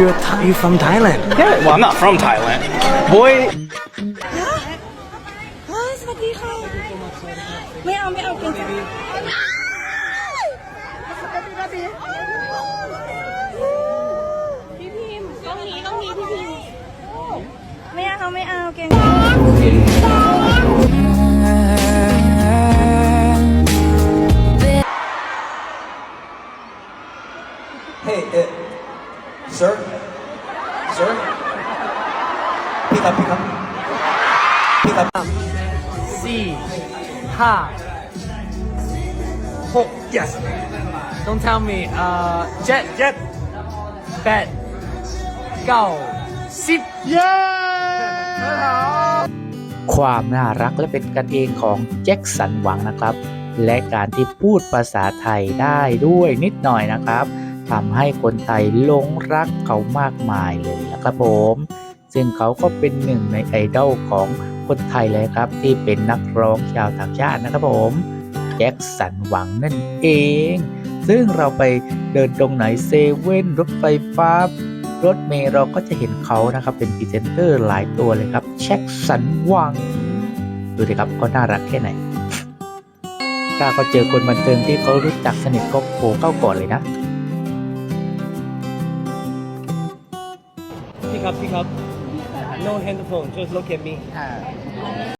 you're Thai, you from Thailand? Yeah, well, I'm not from Thailand. Boy, เฮ้ยสวัสดีค่ะ ไม่เอาไม่เอาเกรงใจพี่พิมพ์ต้องมีต้องมีพี่พิมพ์ไม่เอาไม่เอาเกรงใจ Hey, uh, sir, sir, pick up, pick up, pick up. สี่ห้าหก yes don't tell me เอ่อเจ็ดเจ็ดแปดเก้าสิบเย้ความน่ารักและเป็นกันเองของแจ็คสันหวังนะครับ และการที่พูดภาษาไทยได้ด้วยนิดหน่อยนะครับ ทำให้คนไทยหลงรักเขามากมายเลยนะครับผม ซึ่งเขาก็เป็นหนึ่งในไอดอลของคนไทยเลยครับ ที่เป็นนักร้องชาวต่างชาตินะครับผมแจ็คสันหวังนั่นเอง ซึ่งเราไปเดินตรงไหนเซเว่นรถไฟฟ้ารถเมล์เราก็จะเห็นเขานะครับ เป็นพรีเซนเตอร์หลายตัวเลยครับแจ็คสันหวัง ดูดิครับก็น่ารักแค่ไหน ถ้าเขาเจอคนบันเทิงที่เขารู้จักสนิทก็โผล่เข้าก่อนเลยนะ pick up, pick up. no handphone just look at me อ่า